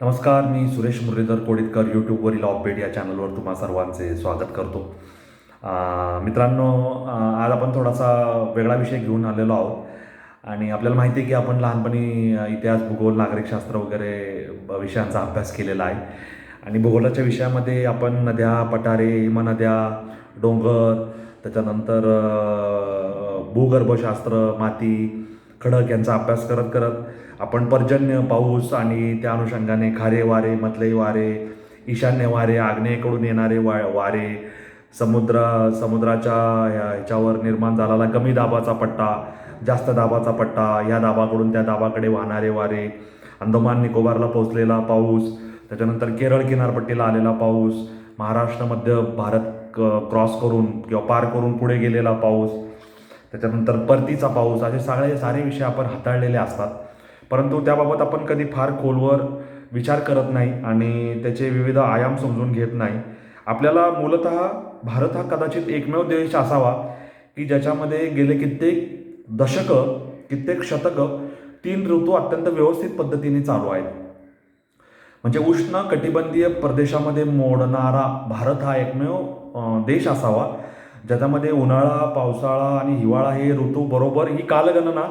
नमस्कार मी सुरेश मुरलीधर कोडितकर यूट्यूबवरील ऑपबेट या चॅनलवर तुम्हा सर्वांचे स्वागत करतो. मित्रांनो आज आपण थोडासा वेगळा विषय घेऊन आलेलो आहोत. आणि आपल्याला माहिती आहे की आपण लहानपणी इतिहास भूगोल नागरिकशास्त्र वगैरे विषयांचा अभ्यास केलेला आहे. आणि भूगोलाच्या विषयामध्ये आपण नद्या पठारे हिमनद्या डोंगर त्याच्यानंतर भूगर्भशास्त्र माती खडक यांचा अभ्यास करत करत आपण पर्जन्य पाऊस आणि त्या अनुषंगाने खारे वारे मधले वारे ईशान्य वारे आग्नेयकडून येणारे वा वारे समुद्र समुद्राच्या ह्या ह्याच्यावर निर्माण झालेला कमी दाबाचा पट्टा जास्त दाबाचा पट्टा या दाबाकडून त्या दाबाकडे वाहणारे वारे अंदमान निकोबारला पोहोचलेला पाऊस त्याच्यानंतर केरळ किनारपट्टीला आलेला पाऊस महाराष्ट्र मध्य भारत क्रॉस करून किंवा पार करून पुढे गेलेला पाऊस त्याच्यानंतर परतीचा पाऊस असे सगळे सारे विषय आपण हाताळलेले असतात. परंतु त्याबाबत आपण कधी फार खोलवर विचार करत नाही आणि त्याचे विविध आयाम समजून घेत नाही. आपल्याला मूलत भारत हा कदाचित एकमेव देश असावा की ज्याच्यामध्ये गेले कित्येक दशकं कित्येक शतकं तीन ऋतू अत्यंत व्यवस्थित पद्धतीने चालू आहेत. म्हणजे उष्ण कटिबंधीय प्रदेशामध्ये मोडणारा भारत हा एकमेव देश असावा. ज्याच्यामध्ये उन्हाळा पावसाळा आणि हिवाळा हे ऋतू बरोबर ही कालगणना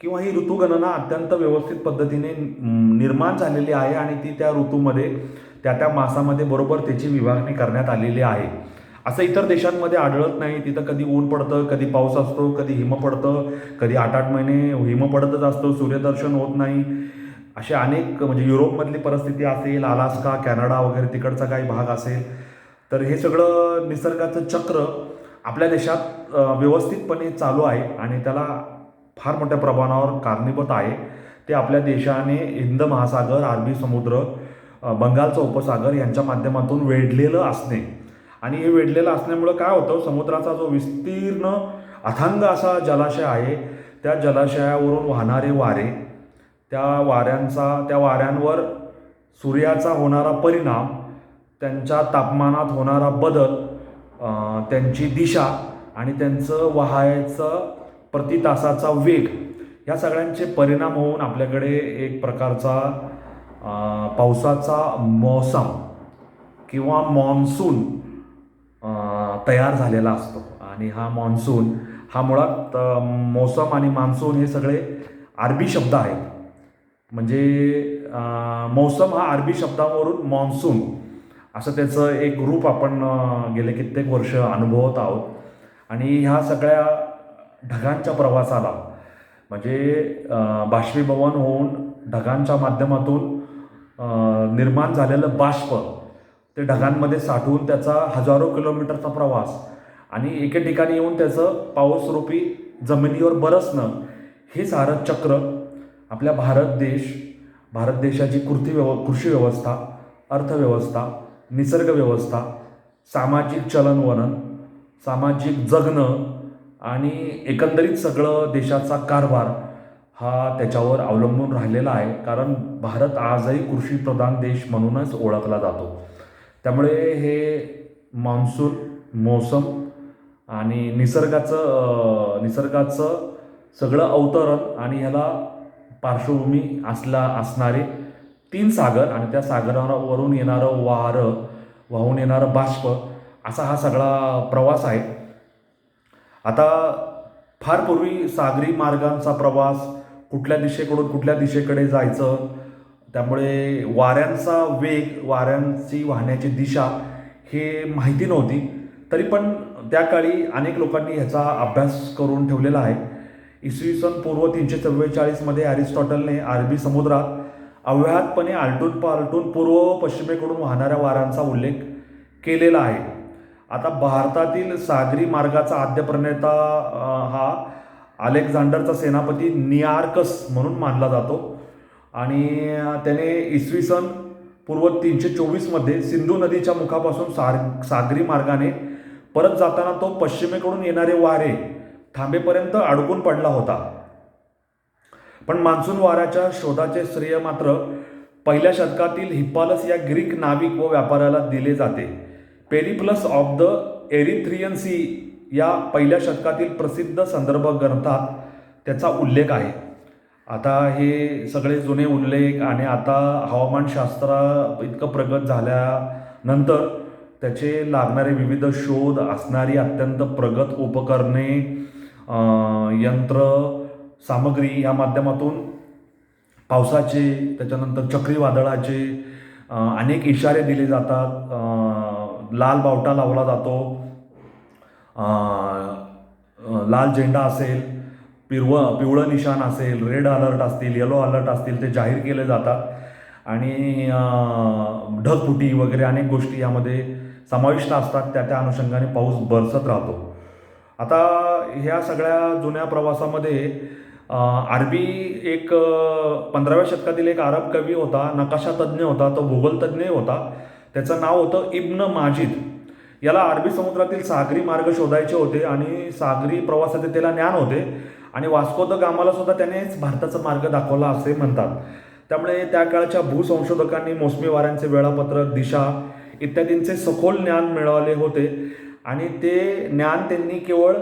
किंवा ही ऋतूगणना अत्यंत व्यवस्थित पद्धतीने निर्माण झालेली आहे आणि ती त्या ऋतूमध्ये त्या त्या मासामध्ये बरोबर त्याची विभागणी करण्यात आलेली आहे. असं इतर देशांमध्ये आढळत नाही. तिथं कधी ऊन पडतं कधी पाऊस असतो कधी हिम पडतं कधी आठ आठ महिने हिम पडतच असतो सूर्यदर्शन होत नाही. असे अनेक म्हणजे युरोपमधली परिस्थिती असेल अलास्का कॅनडा वगैरे तिकडचा काही भाग असेल. तर हे सगळं निसर्गाचं चक्र आपल्या देशात व्यवस्थितपणे चालू आहे आणि त्याला फार मोठ्या प्रमाणावर कारणीभूत आहे. ते आपल्या देशाने हिंद महासागर अरबी समुद्र बंगालचा उपसागर यांच्या माध्यमातून वेढलेलं असणे. आणि हे वेढलेलं असल्यामुळं काय होतं समुद्राचा जो विस्तीर्ण अथांग असा जलाशय आहे त्या जलाशयावरून वाहणारे वारे त्या वाऱ्यांचा त्या वाऱ्यांवर सूर्याचा होणारा परिणाम त्यांच्या तापमानात होणारा बदल त्यांची दिशा आणि त्यांचं वाहायचं प्रति तासाचा वेग या सगळ्यांचे परिणाम होऊन आपल्याकडे एक प्रकारचा पावसाचा मौसम किंवा मॉन्सून तयार झालेला असतो. आणि हा मॉन्सून हा मुळात मौसम आणि मान्सून हे सगळे अरबी शब्द आहेत. म्हणजे मौसम हा अरबी शब्दावरून मॉन्सून असं त्याचं एक रूप आपण गेले कित्येक वर्ष अनुभवत आहोत. आणि ह्या सगळ्या ढगांच्या प्रवासाला म्हणजे बाष्पीभवन होऊन ढगांच्या माध्यमातून निर्माण झालेलं बाष्प ते ढगांमध्ये साठवून त्याचा हजारो किलोमीटरचा प्रवास आणि एके ठिकाणी येऊन त्याचं पाऊसरूपी जमिनीवर बरसणं हे सारं चक्र आपल्या भारत देश भारत देशाची कृती व्यव कृषी व्यवस्था अर्थव्यवस्था निसर्ग व्यवस्था सामाजिक चलनवलन सामाजिक जगणं आणि एकंदरीत सगळं देशाचा कारभार हा त्याच्यावर अवलंबून राहिलेला आहे. कारण भारत आजही कृषीप्रधान देश म्हणूनच ओळखला जातो. त्यामुळे हे मान्सून मोसम आणि निसर्गाचं निसर्गाचं सगळं अवतरण आणि ह्याला पार्श्वभूमी असला असणारे तीन सागर आणि त्या सागरावरून येणारं वारं वाहून येणारं बाष्प असा हा सगळा प्रवास आहे. आता फार पूर्वी सागरी मार्गांचा प्रवास कुठल्या दिशेकडून कुठल्या दिशेकडे जायचं त्यामुळे वाऱ्यांचा वेग वाऱ्यांची वाहण्याची दिशा हे माहिती नव्हती. तरी पण त्या काळी अनेक लोकांनी ह्याचा अभ्यास करून ठेवलेला आहे. इसवी सन पूर्व तीनशे चव्वेचाळीसमध्ये अरिस्टॉटलने अरबी समुद्रात अव्याहतपणे आलटून पालटून पूर्व व पश्चिमेकडून वाहणाऱ्या वाऱ्यांचा उल्लेख केलेला आहे. आता भारतातील सागरी मार्गाचा आद्य प्रणेता हा अलेक्झांडरचा सेनापती नियार्कस म्हणून मानला जातो. आणि त्याने इसवी सन पूर्व तीनशे चोवीसमध्ये सिंधू नदीच्या मुखापासून सार सागरी मार्गाने परत जाताना तो पश्चिमेकडून येणारे वारे थांबेपर्यंत अडकून पडला होता. पण मान्सून वाऱ्याच्या शोधाचे श्रेय मात्र पहिल्या शतकातील हिप्पालस या ग्रीक नाविक व व्यापाऱ्याला दिले जाते. Periplus of the Erythraean Sea या पहिल्या शतकातील प्रसिद्ध संदर्भ ग्रंथात त्याचा उल्लेख आहे. आता हे सगळे जुने उल्लेख आणि आता हवामानशास्त्र इतकं प्रगत झाल्यानंतर त्याचे लागणारे विविध शोध असणारी अत्यंत प्रगत उपकरणे यंत्र सामग्री या माध्यमातून पावसाचे त्याच्यानंतर चक्रीवादळाचे अनेक इशारे दिले जातात. लाल बावटा लावला जातो. लाल झेंडा असेल पिरवं पिवळं निशाण असेल रेड अलर्ट असतील येलो अलर्ट असतील ते जाहीर केले जातात. आणि ढगफुटी वगैरे अनेक गोष्टी यामध्ये समाविष्ट असतात. त्या त्या अनुषंगाने पाऊस बरसत राहतो. आता ह्या सगळ्या जुन्या प्रवासामध्ये अरबी एक पंधराव्या शतकातील एक अरब कवी होता नकाशा तज्ज्ञ होता तो भूगोलतज्ज्ञ होता. त्याचं नाव होतं इब्न माजिद. याला अरबी समुद्रातील सागरी मार्ग शोधायचे होते आणि सागरी प्रवासाचे त्याला ज्ञान होते आणि वास्को द गामाला सुद्धा त्यानेच भारताचा मार्ग दाखवला असे म्हणतात. त्यामुळे त्या काळच्या भूसंशोधकांनी मोसमी वाऱ्यांचे वेळापत्रक दिशा इत्यादींचे सखोल ज्ञान मिळवले होते आणि ते ज्ञान त्यांनी केवळ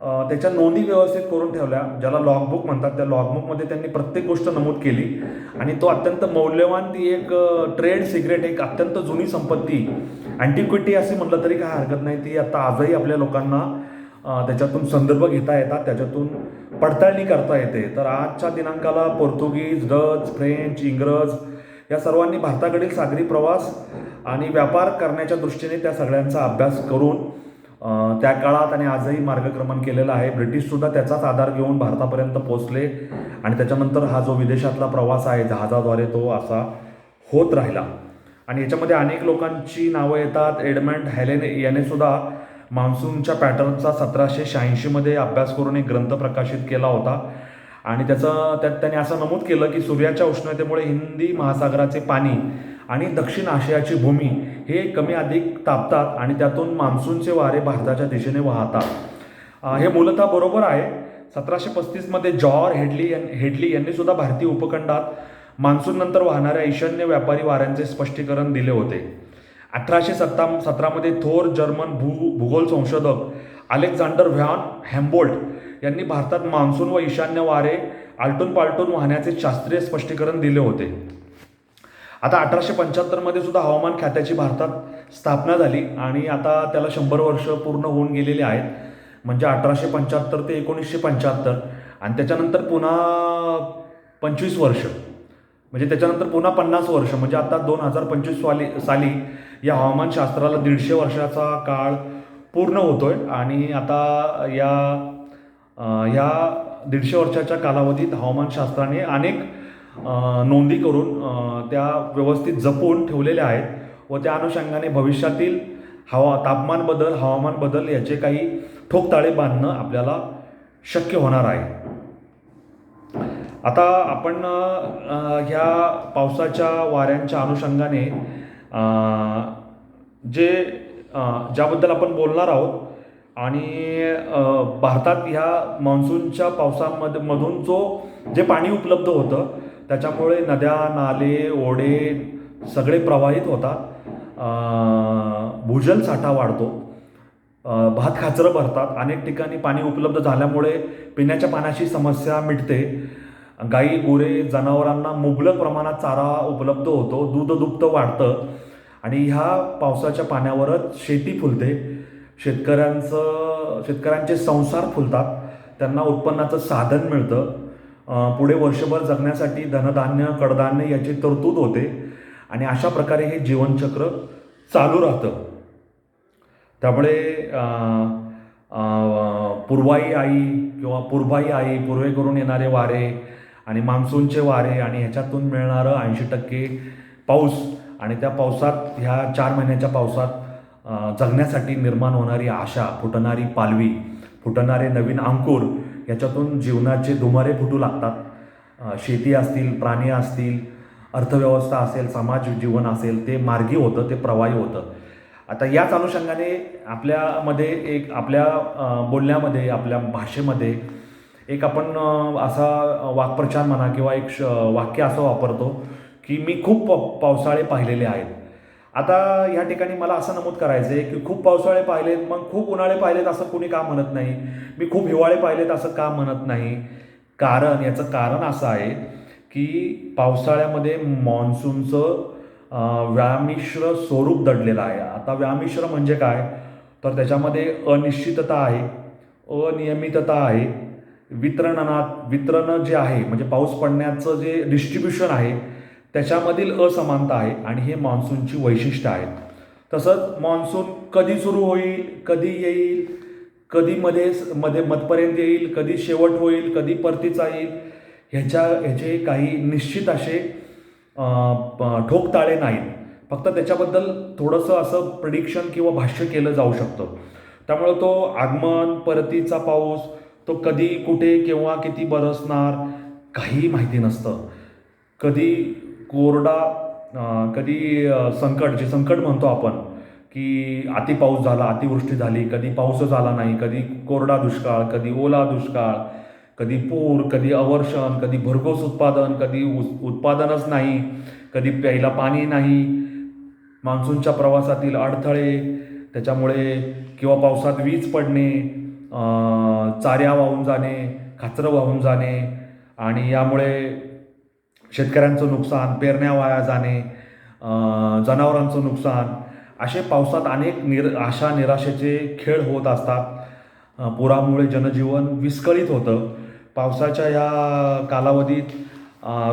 त्याच्या नोंदी व्यवस्थित करून ठेवल्या ज्याला लॉगबुक म्हणतात. त्या लॉगबुकमध्ये त्यांनी प्रत्येक गोष्ट नमूद केली. आणि तो अत्यंत मौल्यवान ती एक ट्रेड सिक्रेट एक अत्यंत जुनी संपत्ती अँटिक्विटी असे म्हटलं तरी काय हरकत नाही. ती आता आजही आपल्या लोकांना त्याच्यातून संदर्भ घेता येतात त्याच्यातून पडताळणी करता येते. तर आजच्या दिनांकाला पोर्तुगीज डच फ्रेंच इंग्रज या सर्वांनी भारताकडील सागरी प्रवास आणि व्यापार करण्याच्या दृष्टीने त्या सगळ्यांचा अभ्यास करून त्या काळात आणि आजही मार्गक्रमण केलेलं आहे. ब्रिटिशसुद्धा त्याचाच आधार घेऊन भारतापर्यंत पोहोचले आणि त्याच्यानंतर हा जो विदेशातला प्रवास आहे जहाजाद्वारे तो असा होत राहिला. आणि याच्यामध्ये अनेक लोकांची नावं येतात. एडमंड हॅलेन याने सुद्धा मान्सूनच्या पॅटर्नचा सतराशे शहाऐंशीमध्ये अभ्यास करून एक ग्रंथ प्रकाशित केला होता. आणि त्याचं त्यात त्याने असं नमूद केलं की सूर्याच्या उष्णतेमुळे हिंदी महासागराचे पाणी आणि दक्षिण आशियाची भूमी हे कमी अधिक तापतात आणि त्यातून मान्सूनचे वारे भारताच्या दिशेने वाहतात. हे मूलतः बरोबर आहे. सतराशे पस्तीसमध्ये जॉर हेडली हेडली यांनी सुद्धा भारतीय उपखंडात मान्सून नंतर वाहणाऱ्या ईशान्य व्यापारी वाऱ्यांचे स्पष्टीकरण दिले होते. अठराशे सत्ता सतरामध्ये थोर जर्मन भू भूगोल संशोधक अलेक्झांडर व्हॅन हॅम्बोल्ट यांनी भारतात मान्सून व ईशान्य वारे आलटून पालटून वाहण्याचे शास्त्रीय स्पष्टीकरण दिले होते. आता अठराशे पंच्याहत्तरमध्ये सुद्धा हवामान खात्याची भारतात स्थापना झाली आणि आता त्याला शंभर वर्ष पूर्ण होऊन गेलेले आहेत. म्हणजे अठराशे पंच्याहत्तर ते एकोणीसशे पंच्याहत्तर आणि त्याच्यानंतर पुन्हा पंचवीस वर्ष. म्हणजे त्याच्यानंतर पुन्हा पन्नास वर्ष. म्हणजे आता दोन हजार पंचवीस साली साली या हवामानशास्त्राला दीडशे वर्षाचा काळ पूर्ण होतोय आणि आता या ह्या या दीडशे वर्षाच्या कालावधीत हवामानशास्त्राने अनेक नोंदी करून त्या व्यवस्थित जपून ठेवलेल्या आहेत व त्या अनुषंगाने भविष्यातील हवा तापमान बदल हवामान बदल याचे काही ठोकताळे बांधणं आपल्याला शक्य होणार आहे. आता आपण ह्या पावसाच्या वाऱ्यांच्या अनुषंगाने जे ज्याबद्दल आपण बोलणार आहोत आणि भारतात ह्या मान्सूनच्या पावसामध्ये मधून जो जे पाणी उपलब्ध होतं त्याच्यामुळे नद्या नाले ओढे सगळे प्रवाहित होतात भूजल साठा वाढतो. भात खाचरं भरतात. अनेक ठिकाणी पाणी उपलब्ध झाल्यामुळे पिण्याच्या पाण्याची समस्या मिटते. गाई गुरे जनावरांना मुबलक प्रमाणात चारा उपलब्ध होतो. दूध दुप्त वाढतं. आणि ह्या पावसाच्या पाण्यावरच शेती फुलते. शेतकऱ्यांचं शेतकऱ्यांचे संसार फुलतात. त्यांना उत्पन्नाचं साधन मिळतं. पुढे वर्षभर जगण्यासाठी धनधान्य कडधान्य याची तरतूद होते आणि अशा प्रकारे हे जीवनचक्र चालू राहतं. त्यामुळे पूर्वाई आई किंवा पूर्वाई आई पूर्वेकडून येणारे वारे आणि मान्सूनचे वारे आणि ह्याच्यातून मिळणारं ऐंशी टक्के पाऊस आणि त्या पावसात ह्या चार महिन्याच्या पावसात जगण्यासाठी निर्माण होणारी आशा फुटणारी पालवी फुटणारे नवीन अंकुर याच्यातून जीवनाचे धुमारे फुटू लागतात. शेती असतील प्राणी असतील अर्थव्यवस्था असेल समाज जीवन असेल ते मार्गी होतं ते प्रवाही होतं. आता याच अनुषंगाने आपल्यामध्ये एक आपल्या बोलण्यामध्ये आपल्या भाषेमध्ये एक आपण असा वाक्प्रचार म्हणा किंवा एक श वाक्य असं वापरतो की मी खूप पावसाळे पाहिलेले आहेत. आता या ठिकाणी मला असं नमूद करायचं आहे की खूप पावसाळे पाहिलेत मग खूप उन्हाळे पाहिलेत असं कोणी का म्हणत नाही. मी खूप हिवाळे पाहिलेत असं का म्हणत नाही. कारण याचं कारण असं आहे की पावसाळ्यामध्ये मान्सूनचं व्यामिश्र स्वरूप दडलेलं आहे. आता व्यामिश्र म्हणजे काय? तर त्याच्यामध्ये अनिश्चितता आहे अनियमितता आहे वितरणात वितरण जे आहे म्हणजे पाऊस पडण्याचं जे डिस्ट्रीब्युशन आहे त्याच्यामधील असमानता आहे आणि हे मान्सूनची वैशिष्ट्य आहेत तसंच मान्सून कधी सुरू होईल कधी येईल कधी मध्ये मध्ये मधपर्यंत येईल कधी शेवट होईल कधी परतीचा येईल ह्याच्या ह्याचे काही निश्चित असे ठोकताळे नाहीत. फक्त त्याच्याबद्दल थोडंसं असं प्रडिक्शन किंवा भाष्य केलं जाऊ शकतं. त्यामुळं तो आगमन परतीचा पाऊस तो कधी कुठे केव्हा किती बरसणार काही माहिती नसतं. कधी कोरडा कधी संकट जे संकट म्हणतो आपण की अति पाऊस झाला अतिवृष्टी झाली कधी पाऊसच आला नाही कधी कोरडा दुष्काळ कधी ओला दुष्काळ कधी पूर कधी अवर्षण कधी भरघोस उत्पादन कधी उ उत्पादनच नाही कधी प्यायला पाणी नाही. मान्सूनच्या प्रवासातील अडथळे त्याच्यामुळे किंवा पावसात वीज पडणे चाऱ्या वाहून जाणे खाचरं वाहून जाणे आणि यामुळे शेतकऱ्यांचं नुकसान पेरण्या वाया जाणे जनावरांचं नुकसान असे पावसात अनेक निर आशा निराशेचे खेळ होत असतात. पुरामुळे जनजीवन विस्कळीत होतं. पावसाच्या या कालावधीत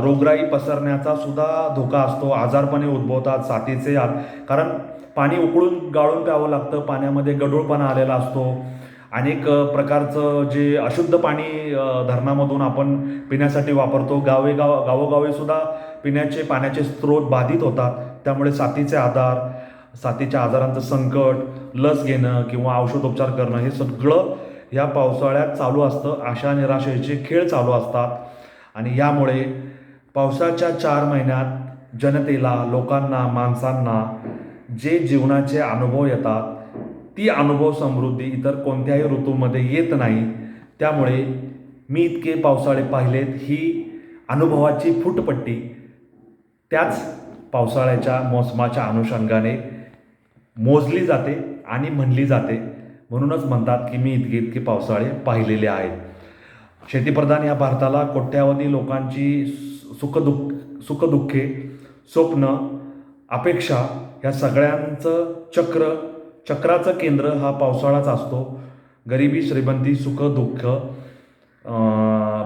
रोगराई पसरण्याचा सुद्धा धोका असतो. आजारपणे उद्भवतात साथीचे आ कारण पाणी उकळून गाळून प्यावं लागतं पाण्यामध्ये गढूळपणा आलेला असतो. अनेक प्रकारचं जे अशुद्ध पाणी धरणामधून आपण पिण्यासाठी वापरतो. गावे गाव गावोगावी सुद्धा पिण्याचे पाण्याचे स्रोत बाधित होतात. त्यामुळे साथीचे आधार साथीच्या आजारांचं संकट लस घेणं किंवा औषधोपचार करणं हे सगळं या पावसाळ्यात चालू असतं. आशा निराशेचे खेळ चालू असतात. आणि यामुळे पावसाच्या चार महिन्यात जनतेला लोकांना माणसांना जे जीवनाचे अनुभव येतात ती अनुभव समृद्धी इतर कोणत्याही ऋतूमध्ये येत नाही. त्यामुळे मी इतके पावसाळे पाहिलेत ही अनुभवाची फुटपट्टी. त्याच पावसाळ्याच्या मोसमाच्या अनुषंगाने मोजली जाते आणि म्हणली जाते. म्हणूनच म्हणतात की मी इतके इतके पावसाळे पाहिलेले आहेत. शेतीप्रधान या भारताला कोट्यावधी लोकांची सुखदुःख सुखदुःखे स्वप्न अपेक्षा ह्या सगळ्यांचं चक्र चक्राचं केंद्र हा पावसाळाच असतो. गरिबी श्रीमंती सुख दुःख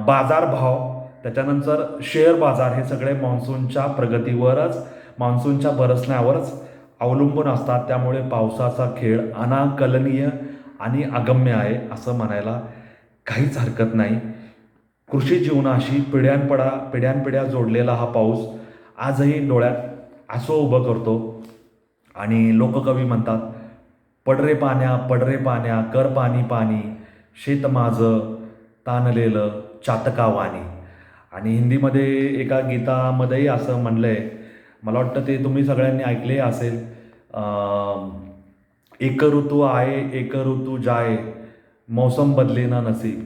बाजारभाव त्याच्यानंतर शेअर बाजार हे सगळे मान्सूनच्या प्रगतीवरच मान्सूनच्या बरसण्यावरच अवलंबून असतात. त्यामुळे पावसाचा खेळ अनाकलनीय आणि अगम्य आहे असं म्हणायला काहीच हरकत नाही. कृषी जीवनाशी पिढ्यानपडा पिढ्यानपिढ्या जोडलेला हा पाऊस आजही डोळ्यात आसो उभं करतो. आणि लोककवी म्हणतात पडरे पाण्या पडरे पाण्या कर पाणी पाणी शेत माझं ताणलेलं चातकावाणी. आणि हिंदीमध्ये एका गीतामध्येही असं म्हणलं आहे मला वाटतं ते तुम्ही सगळ्यांनी ऐकले असेल एक ऋतू आहे एक ऋतू जाय मौसम बदले ना नसीब.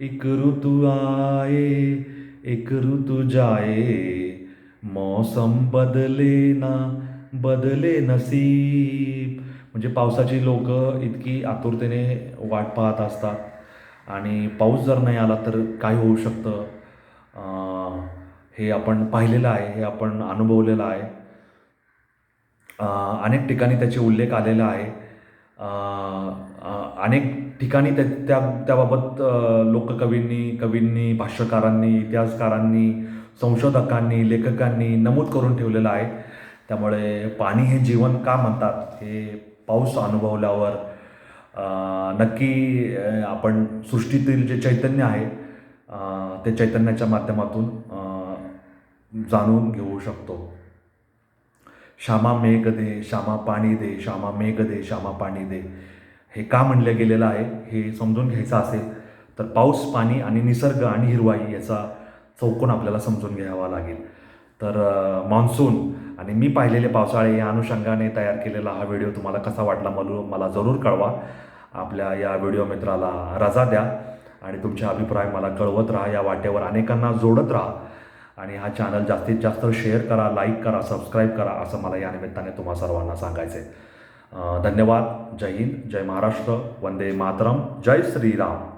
एक ऋतू आए एक ऋतू जाए मौसम बदले ना बदले नसीब. म्हणजे पावसाची लोक इतकी आतुरतेने वाट पाहत असतात. आणि पाऊस जर नाही आला तर काय होऊ शकतं. हे आपण पाहिलेलं आहे हे आपण अनुभवलेलं आहे. अनेक ठिकाणी त्याचे उल्लेख आलेला आहे. अनेक ठिकाणी त्या त्या त्याबाबत लोककवींनी कवींनी भाष्यकारांनी इतिहासकारांनी संशोधकांनी लेखकांनी नमूद करून ठेवलेलं आहे. त्यामुळे पाणी हे जीवन का म्हणतात हे पाऊस अनुभवल्यावर नक्की आपण सृष्टीतील जे चैतन्य आहे ते चैतन्याच्या माध्यमातून जाणून घेऊ शकतो. श्यामा मेघ दे श्यामा पाणी दे श्यामा मेघ दे श्यामा पाणी दे. हे का म्हणलं गेलेलं आहे हे समजून घ्यायचं असेल तर पाऊस पाणी आणि निसर्ग आणि हिरवाई याचा चौकोन आपल्याला समजून घ्यावा लागेल. तर मान्सून आणि मी पाहिलेले पावसाळे या अनुषंगाने तयार केलेला हा व्हिडिओ तुम्हाला कसा वाटला मलू मला जरूर कळवा. आपल्या या व्हिडिओ मित्राला रजा द्या आणि तुमचे अभिप्राय मला कळवत राहा. या वाटेवर अनेकांना जोडत राहा. आणि हा चॅनल जास्तीत जास्त शेअर करा लाईक करा सबस्क्राईब करा असं मला या निमित्ताने तुम्हा सर्वांना सांगायचं आहे धन्यवाद. जय हिंद. जय महाराष्ट्र. वंदे मातरम. जय श्रीराम.